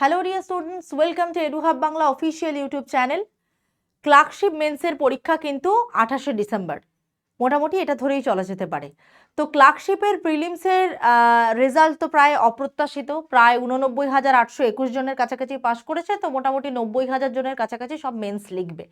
Hello dear students welcome to Eduhub Bangla official YouTube channel clerkship মেন্সের পরীক্ষা কিন্তু আঠাশে December. মোটামুটি এটা ধরেই চলা যেতে পারে। তো ক্লার্কশিপের প্রিলিমসের রেজাল্ট তো প্রায় অপ্রত্যাশিত। প্রায় উননব্বই হাজার আটশো একুশ জনের কাছাকাছি পাশ করেছে। তো মোটামুটি নব্বই হাজার জনের কাছাকাছি সব মেন্স লিখবে।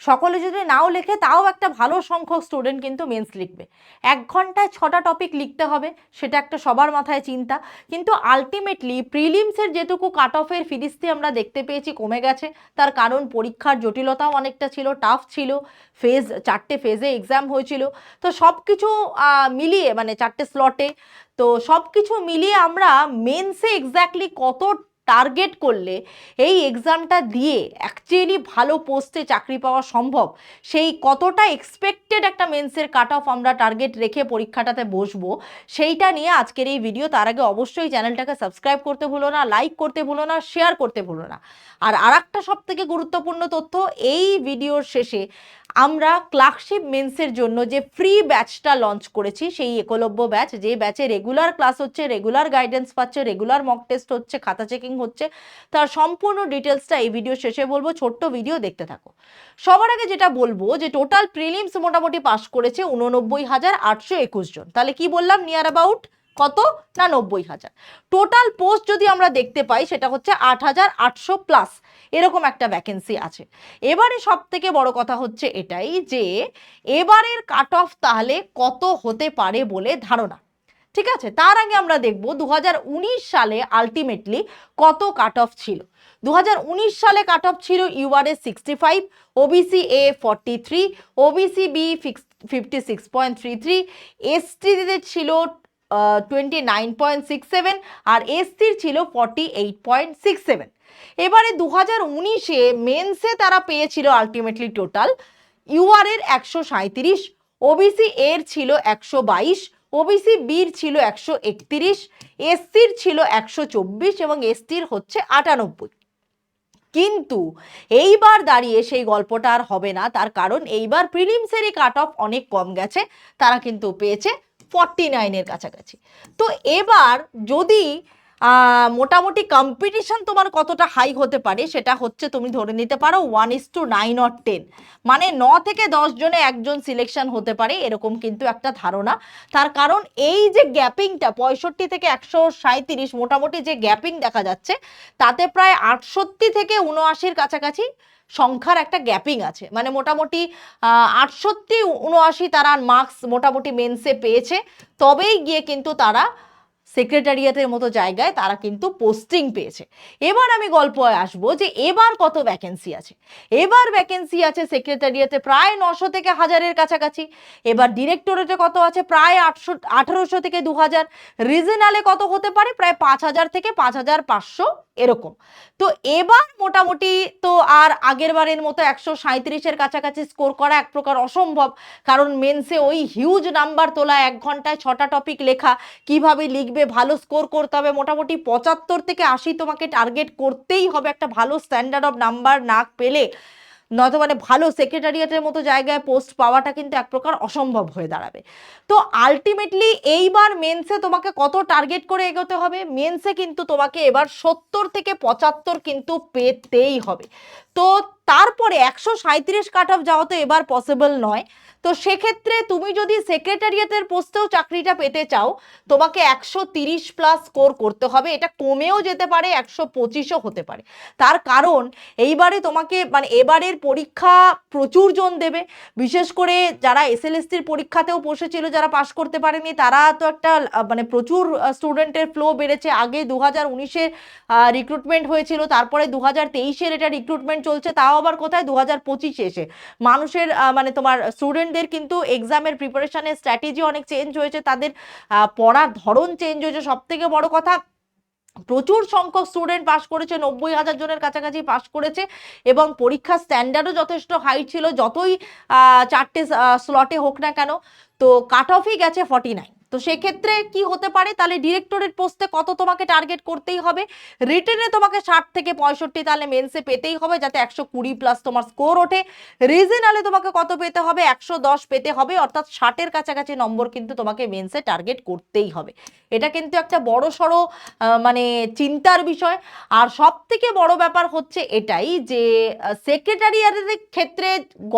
সকলে যদি নাও লেখে, তাও একটা ভালো সংখ্যক স্টুডেন্ট কিন্তু মেন্স লিখবে। এক ঘন্টায় ছটা টপিক লিখতে হবে, সেটা একটা সবার মাথায় চিন্তা। কিন্তু আলটিমেটলি প্রিলিমসের যেটুকু কাট অফের ফিরিস্তি আমরা দেখতে পেয়েছি কমে গেছে। তার কারণ পরীক্ষার জটিলতাও অনেকটা ছিল টাফ ছিল। ফেজ চারটে ফেজে এক্সাম হয়েছিল। তো সব কিছু মিলিয়ে মানে চারটে স্লটে তো সব কিছু মিলিয়ে আমরা মেন্সে এক্স্যাক্টলি কত টার্গেট করলে এই এক্সামটা দিয়ে অ্যাকচুয়ালি ভালো পোস্টে চাকরি পাওয়া সম্ভব। সেই কতটা এক্সপেক্টেড একটা মেন্সের কাট অফ আমরা টার্গেট রেখে পরীক্ষাটাতে বসবো, সেইটা নিয়ে আজকের এই ভিডিও তার আগে অবশ্যই চ্যানেলটাকে সাবস্ক্রাইব করতে ভুলো না লাইক করতে ভুলো না শেয়ার করতে ভুলো না। আর আরেকটা সব থেকে গুরুত্বপূর্ণ তথ্য, এই ভিডিওর শেষে আমরা ক্লার্কশিপ মেন্সের জন্য যে ফ্রি ব্যাচটা লঞ্চ করেছি, সেই একলব্য ব্যাচ যে ব্যাচে রেগুলার ক্লাস হচ্ছে রেগুলার গাইডেন্স পাচ্ছে রেগুলার মক টেস্ট হচ্ছে, খাতা চেকিং হচ্ছে, তার সম্পূর্ণ ডিটেলসটা এই ভিডিও শেষে বলব, ছোট্ট ভিডিও দেখতে থাকো। সবার আগে যেটা বলব যে টোটাল প্রিলিমস মোটামুটি পাস করেছে উননব্বই হাজার আটশো একুশ জন। তাহলে কি বললাম? নিয়ার অ্যাবাউট কত? না, নব্বই হাজার। টোটাল পোস্ট যদি আমরা দেখতে পাই, সেটা হচ্ছে আট হাজার আটশো প্লাস এরকম একটা ভ্যাকেন্সি আছে। এবারে সব থেকে বড় কথা হচ্ছে এটাই যে, এবারের কাট অফ তাহলে কত হতে পারে বলে ধারণা। ঠিক আছে? তার আগে আমরা দেখব দু হাজার উনিশ সালে আলটিমেটলি কত কাট অফ ছিল। দু হাজার উনিশ সালে কাট অফ ছিল URs sixty five OBC A forty three OBC B fix fifty six point three three ছিল twenty nine point six seven আর এসসির ছিল forty eight point six seven এবারে দু হাজার উনিশে মেন্সে তারা পেয়েছিল আলটিমেটলি টোটাল ইউআর এর একশো সাঁত্রিশ ওবিসি এর ছিল একশো বাইশ ওবিসি বির ছিল একশো একত্রিশ এসসির ছিল একশো চব্বিশ এবং এসটির হচ্ছে আটানব্বই। কিন্তু এইবার দাঁড়িয়ে সেই গল্পটা আর হবে না, তার কারণ এইবার প্রিলিমসেরই কাট অফ অনেক কম গেছে, তারা কিন্তু পেয়েছে ফর্টি নাইনের কাছাকাছি। তো এবার যদি মোটামুটি কম্পিটিশন তোমার কতটা হাই হতে পারে সেটা হচ্ছে তুমি ধরে নিতে পারো one is two nine or ten মানে ন থেকে দশ জনে একজন সিলেকশন হতে পারে, এরকম কিন্তু একটা ধারণা। তার কারণ এই যে গ্যাপিংটা পঁয়ষট্টি থেকে একশো সাঁত্রিশ মোটামুটি যে গ্যাপিং দেখা যাচ্ছে, তাতে প্রায় আটষট্টি থেকে উনআশির কাছাকাছি সংখ্যার একটা গ্যাপিং আছে। মানে মোটামুটি আটষট্টি, উনআশি তারা মার্কস মোটামুটি মেন্সে পেয়েছে। তবেই গিয়ে কিন্তু তারা সেক্রেটারিয়েটের মতো জায়গায় তারা কিন্তু পোস্টিং পেয়েছে। এবার আমি গল্পে আসব যে এবার কত ভ্যাকেন্সি আছে। এবার ভ্যাকেন্সি আছে সেক্রেটারিয়েটে প্রায় নশো থেকে হাজারের কাছাকাছি। এবার ডিরেক্টরেটে কত আছে? প্রায় আটশো আঠারোশো থেকে দু হাজার রিজনালে কত হতে পারে? প্রায় পাঁচ হাজার থেকে পাঁচ হাজার পাঁচশো এরকম। তো এবার মোটামুটি তো আর আগের বারের মতো একশো সাঁত্রিশের কাছাকাছি স্কোর করা এক প্রকার অসম্ভব। কারণ মেন্সে ওই হিউজ নাম্বার তোলা এক ঘন্টায় ছটা টপিক লেখা। কীভাবে লিখবে ভালো স্কোর করতে হবে। মোটামুটি পঁচাত্তর থেকে আশি তোমাকে টার্গেট করতেই হবে। একটা ভালো স্ট্যান্ডার্ড অফ নাম্বার না পেলে নয়তো মানে ভালো সেক্রেটারিয়েটের মতো জায়গায় পোস্ট পাওয়াটা কিন্তু এক প্রকার অসম্ভব হয়ে দাঁড়াবে। তো আলটিমেটলি এইবার মেন্সে তোমাকে কত টার্গেট করে এগোতে হবে? মেন্সে কিন্তু তোমাকে এবার সত্তর থেকে পঁচাত্তর কিন্তু পেতেই হবে। তো তারপরে একশো সাঁত্রিশ কাট অফ যাওয়া তো এবার পসিবল নয়। তো সেক্ষেত্রে তুমি যদি সেক্রেটারিয়েটের পোস্টেও চাকরিটা পেতে চাও, তোমাকে একশো তিরিশ প্লাস স্কোর করতে হবে। এটা কমেও যেতে পারে, একশো পঁচিশও হতে পারে। তার কারণ, এইবারে তোমাকে মানে এবারের পরীক্ষা প্রচুর জন দেবে। বিশেষ করে যারা এস এল এসএলএসটির পরীক্ষাতেও বসেছিল, যারা পাশ করতে পারেনি, তারা তো একটা মানে প্রচুর স্টুডেন্টের ফ্লো বেড়েছে। আগে দু হাজার উনিশের রিক্রুটমেন্ট হয়েছিল, তারপরে দু হাজার তেইশের এটা রিক্রুটমেন্ট চলছে, তাও আবার কোথায়? দু হাজার পঁচিশে এসে। মানুষের মানে তোমার স্টুডেন্টদের কিন্তু এক্সামের প্রিপারেশনের স্ট্র্যাটেজি অনেক চেঞ্জ হয়েছে। তাদের পড়ার ধরন চেঞ্জ হয়েছে। সব থেকে বড় কথা, প্রচুর সংখ্যক স্টুডেন্ট পাশ করেছে, নব্বই হাজার জনের কাছাকাছি পাশ করেছে এবং পরীক্ষার স্ট্যান্ডার্ডও যথেষ্ট হাই ছিল। যতই চারটে স্লটে হোক না কেন, তো কাট অফই গেছে ফর্টি নাইন তো সেক্ষেত্রে কি হতে পারে? তাহলে ডিরেক্টরেট পোস্টে কত তোমাকে টার্গেট করতেই হবে? রিটেনে তোমাকে ষাট থেকে পঁয়ষট্টি তাহলে মেন্সে পেতেই হবে যাতে একশো কুড়ি প্লাস তোমার স্কোর ওঠে। রিজনালে তোমাকে কত পেতে হবে? একশো দশ পেতে হবে। অর্থাৎ ষাটের কাছাকাছি নম্বর কিন্তু তোমাকে মেন্সে টার্গেট করতেই হবে। এটা কিন্তু একটা বড় সড়ো মানে চিন্তার বিষয়। আর সব থেকে বড় ব্যাপার হচ্ছে এটাই যে সেক্রেটারিয়ারের ক্ষেত্রে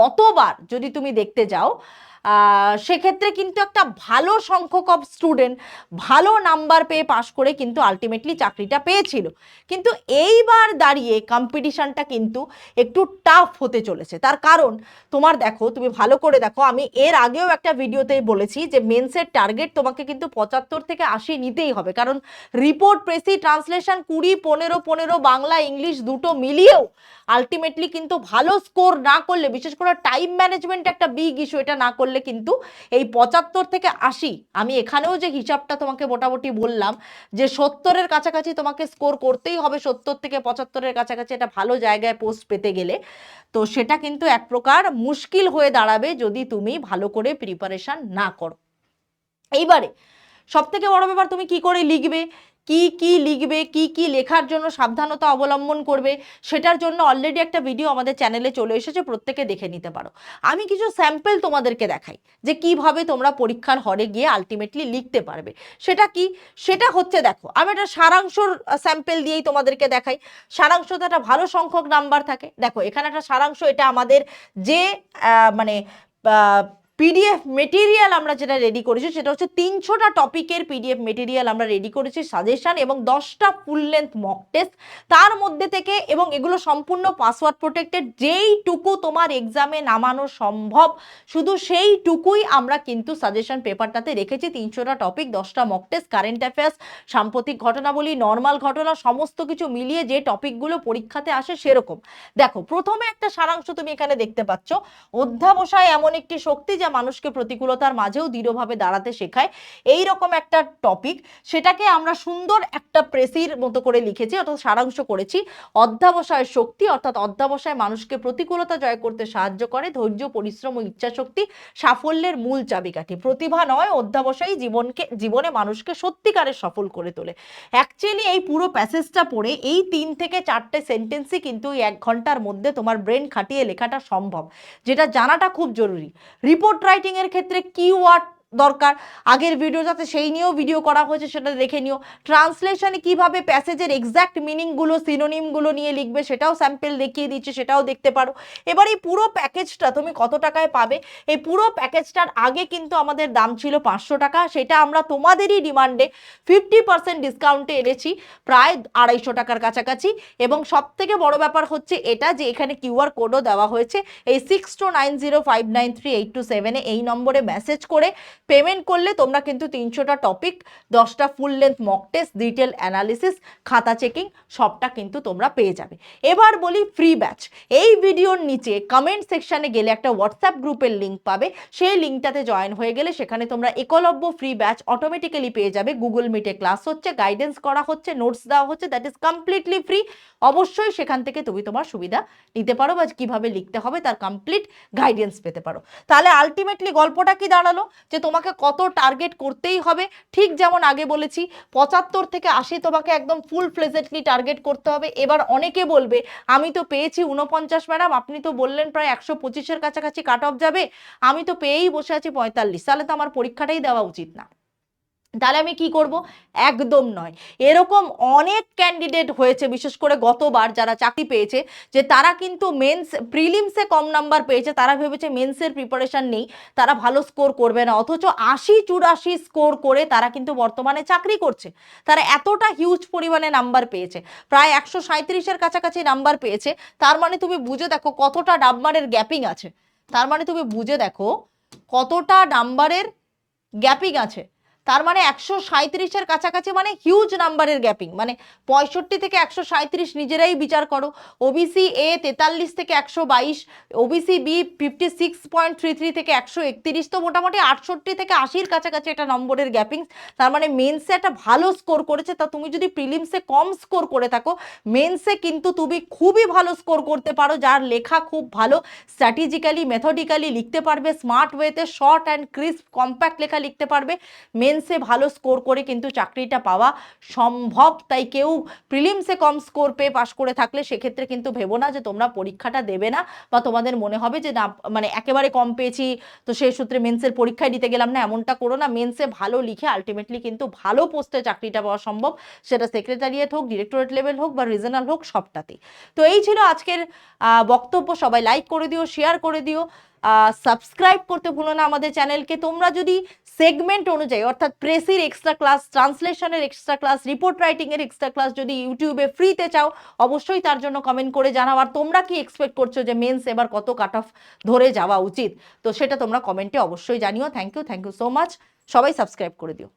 গতবার যদি তুমি দেখতে যাও সেক্ষেত্রে কিন্তু একটা ভালো সংখ্যক অফ স্টুডেন্ট ভালো নাম্বার পেয়ে পাশ করে কিন্তু আলটিমেটলি চাকরিটা পেয়েছিল। কিন্তু এইবার দাঁড়িয়ে কম্পিটিশানটা কিন্তু একটু টাফ হতে চলেছে। তার কারণ, তোমার দেখো, তুমি ভালো করে দেখো, আমি এর আগেও একটা ভিডিওতে বলেছি যে মেন্সের টার্গেট তোমাকে কিন্তু পঁচাত্তর থেকে আশি নিতেই হবে। কারণ রিপোর্ট প্রেসি ট্রান্সলেশন কুড়ি, পনেরো পনেরো, বাংলা, ইংলিশ দুটো মিলিয়েও আলটিমেটলি কিন্তু ভালো স্কোর না করলে, বিশেষ করে টাইম ম্যানেজমেন্ট একটা বিগ ইস্যু এটা না করলে কিন্তু এই পঁচাত্তর থেকে আশি, আমি এখানেও যে হিসাবটা তোমাকে মোটামুটি বললাম, যে সত্তরের কাছাকাছি তোমাকে স্কোর করতেই হবে, সত্তর থেকে পঁচাত্তরের কাছাকাছি একটা ভালো জায়গায় পোস্ট পেতে গেলে, তো সেটা কিন্তু এক প্রকার মুশকিল হয়ে দাঁড়াবে যদি তুমি ভালো করে প্রিপারেশন না করো। এইবারে সব থেকে বড় ব্যাপার তুমি কি করে লিখবে? কি কি লিখবে, কি কি লেখার জন্য সাবধানতা অবলম্বন করবে, সেটার জন্য অলরেডি একটা ভিডিও আমাদের চ্যানেলে চলে এসেছে, প্রত্যেকে দেখে নিতে পারো। আমি কিছু স্যাম্পল তোমাদেরকে দেখাই, যে কীভাবে তোমরা পরীক্ষার হরে গিয়ে আলটিমেটলি লিখতে পারবে। সেটা কি? সেটা হচ্ছে দেখো, আমি একটা সারাংশর স্যাম্পেল দিয়েই তোমাদেরকে দেখাই। সারাংশতে একটা ভালো সংখ্যক নাম্বার থাকে। দেখো, এখানে একটা সারাংশ, এটা আমাদের যে মানে পিডিএফ মেটেরিয়াল আমরা যেটা রেডি করেছি, সেটা হচ্ছে তিনশোটা টপিকের পিডিএফ মেটেরিয়াল আমরা রেডি করেছি সাজেশান এবং দশটা ফুল লেন্থ মক টেস্ট তার মধ্যে থেকে এবং এগুলো সম্পূর্ণ পাসওয়ার্ড প্রোটেক্টেড যেইটুকু তোমার এক্সামে নামানো সম্ভব, শুধু সেইটুকুই আমরা কিন্তু সাজেশন পেপারটাতে রেখেছি, তিনশোটা টপিক দশটা মক টেস্ট কারেন্ট অ্যাফেয়ার্স সাম্প্রতিক ঘটনাবলী নর্মাল ঘটনা, সমস্ত কিছু মিলিয়ে যে টপিকগুলো পরীক্ষাতে আসে সেরকম। দেখো, প্রথমে একটা সারাংশ তুমি এখানে দেখতে পাচ্ছ, অধ্যাবসায় এমন একটি শক্তি যা মানুষকে প্রতিকূলতার মাঝেও দৃঢ়ভাবে দাঁড়াতে শেখায়। এই রকম একটা টপিক সেটাকে আমরা সুন্দর একটা প্রেসির মতো করে লিখেছি, অর্থাৎ সারাংশ করেছি। অধ্যাবসায় শক্তি, অর্থাৎ অধ্যাবসায় মানুষকে প্রতিকূলতা জয় করতে সাহায্য করে, ধৈর্য, পরিশ্রম ও ইচ্ছাশক্তি সাফল্যের মূল চাবিকাঠি। প্রতিভা নয়, অধ্যাবসায়ী জীবনকে, জীবনে মানুষকে সত্যিকারের সফল করে তোলে। অ্যাকচুয়ালি এই পুরো প্যাসেজটা পড়ে এই তিন থেকে চারটে সেন্টেন্সই কিন্তু এক ঘণ্টার মধ্যে তোমার ব্রেন খাটিয়ে লেখাটা সম্ভব, যেটা জানাটা খুব জরুরি। রিপোর্ট রাইটিং এর ক্ষেত্রে কিওয়ার্ড দরকার। আগের ভিডিও যাতে সেই নিয়েও ভিডিও করা হয়েছে সেটা দেখে নিও। ট্রান্সলেশনে কীভাবে প্যাসেজের এক্স্যাক্ট মিনিংগুলো সিনোনিমগুলো নিয়ে লিখবে সেটাও স্যাম্পেল দেখিয়ে দিচ্ছে, সেটাও দেখতে পারো। এবার এই পুরো প্যাকেজটা তুমি কত টাকায় পাবে? এই পুরো প্যাকেজটার আগে কিন্তু আমাদের দাম ছিল পাঁচশো টাকা। সেটা আমরা তোমাদেরই ডিমান্ডে ফিফটি পার্সেন্ট ডিসকাউন্টে এনেছি, প্রায় আড়াইশো টাকার কাছাকাছি। এবং সব থেকে বড় ব্যাপার হচ্ছে এটা যে এখানে কিউআর কোডও দেওয়া হয়েছে। এই six two nine zero five nine three eight two সেভেনে এই নম্বরে মেসেজ করে পেমেন্ট করলে তোমরা কিন্তু তিনশোটা টপিক দশটা full length mock test detail analysis খাতা চেকিং সবটা কিন্তু তোমরা পেয়ে যাবে। এবার বলি ফ্রি ব্যাচ এই ভিডিওর নিচে কমেন্ট সেকশানে গেলে একটা হোয়াটসঅ্যাপ গ্রুপের লিঙ্ক পাবে। সেই লিঙ্কটাতে জয়েন হয়ে গেলে সেখানে তোমরা একলব্য ফ্রি ব্যাচ অটোমেটিক্যালি পেয়ে যাবে। গুগল মিটে ক্লাস হচ্ছে গাইডেন্স করা হচ্ছে নোটস দেওয়া হচ্ছে দ্যাট ইজ কমপ্লিটলি ফ্রি অবশ্যই সেখান থেকে তুমি তোমার সুবিধা নিতে পারো বা কীভাবে লিখতে হবে, তার কমপ্লিট গাইডেন্স পেতে পারো। তাহলে আলটিমেটলি গল্পটা কি দাঁড়াল? যে তোমাকে কত টার্গেট করতেই হবে। ঠিক যেমন আগে বলেছি, পঁচাত্তর থেকে আশি তোমাকে একদম ফুল ফ্লেজেডলি টার্গেট করতে হবে। এবার অনেকে বলবে, আমি তো পেয়েছি উনপঞ্চাশ ম্যাডাম আপনি তো বললেন প্রায় একশো পঁচিশের কাছাকাছি কাট অফ যাবে। আমি তো পেয়েই বসে আছি পঁয়তাল্লিশ, তাহলে তো আমার পরীক্ষাটাই দেওয়া উচিত না। তাহলে আমি কি করব? একদম নয়। এরকম অনেক ক্যান্ডিডেট হয়েছে, বিশেষ করে গতবার যারা চাকরি পেয়েছে, যে তারা কিন্তু মেন্স প্রিলিমসে কম নাম্বার পেয়েছে, তারা ভেবেছে মেন্সের প্রিপারেশান নেই, তারা ভালো স্কোর করবে না। অথচ আশি চুরাশি স্কোর করে তারা কিন্তু বর্তমানে চাকরি করছে। তারা এতটা হিউজ পরিমাণে নাম্বার পেয়েছে, প্রায় একশো সাঁত্রিশের কাছাকাছি নাম্বার পেয়েছে। তার মানে তুমি বুঝে দেখো কতটা নাম্বারের গ্যাপিং আছে। তার মানে তুমি বুঝে দেখো কতটা নাম্বারের গ্যাপিং আছে। তার মানে একশো সাঁত্রিশের কাছাকাছি মানে হিউজ নাম্বারের গ্যাপিং মানে পঁয়ষট্টি থেকে একশো সাঁত্রিশ নিজেরাই বিচার করো। ওবিসি এ তেতাল্লিশ থেকে একশো বাইশ OBC B fifty six point three three থেকে একশো একত্রিশ, তো মোটামুটি আটষট্টি থেকে আশির কাছাকাছি একটা নম্বরের গ্যাপিং তার মানে মেন্সে একটা ভালো স্কোর করেছে, তা তুমি যদি প্রিলিমসে কম স্কোর করে থাকো মেন্সে কিন্তু তুমি খুবই ভালো স্কোর করতে পারো, যার লেখা খুব ভালো। স্ট্র্যাটেজিক্যালি মেথডিক্যালি লিখতে পারবে স্মার্ট ওয়েতে শর্ট অ্যান্ড ক্রিস্প কম্প্যাক্ট লেখা লিখতে পারবে। মেন মেন্সে ভালো স্কোর করে কিন্তু চাকরিটা পাওয়া সম্ভব। তাই কেউ প্রিলিমসে কম স্কোর পেয়ে পাশ করে থাকলে সেক্ষেত্রে কিন্তু ভেবো না যে তোমরা পরীক্ষাটা দেবে না বা তোমাদের মনে হবে যে না মানে একেবারে কম পেয়েছি, তো সেই সূত্রে মেন্সের পরীক্ষায় দিতে গেলাম না, এমনটা করো না। মেন্সে ভালো লিখে আলটিমেটলি কিন্তু ভালো পোস্টে চাকরিটা পাওয়া সম্ভব। সেটা সেক্রেটারিয়েট হোক ডিরেক্টরেট লেভেল হোক বা রিজনাল হোক সবটাতেই। তো এই ছিল আজকের বক্তব্য। সবাই লাইক করে দিও শেয়ার করে দিও। সাবস্ক্রাইব করতে ভুলো না আমাদের চ্যানেলকে তোমরা যদি সেগমেন্ট অনুযায়ী, অর্থাৎ প্রেসির এক্সট্রা ক্লাস ট্রান্সলেশনের এক্সট্রা ক্লাস রিপোর্ট রাইটিংয়ের এক্সট্রা ক্লাস যদি ইউটিউবে ফ্রিতে চাও, অবশ্যই তার জন্য কমেন্ট করে জানাও। আর তোমরা কি এক্সপেক্ট করছ যে মেন্স এবার কত কাট অফ ধরে যাওয়া উচিত? তো সেটা তোমরা কমেন্টে অবশ্যই জানিও। Thank you thank you so much সবাই সাবস্ক্রাইব করে দিও।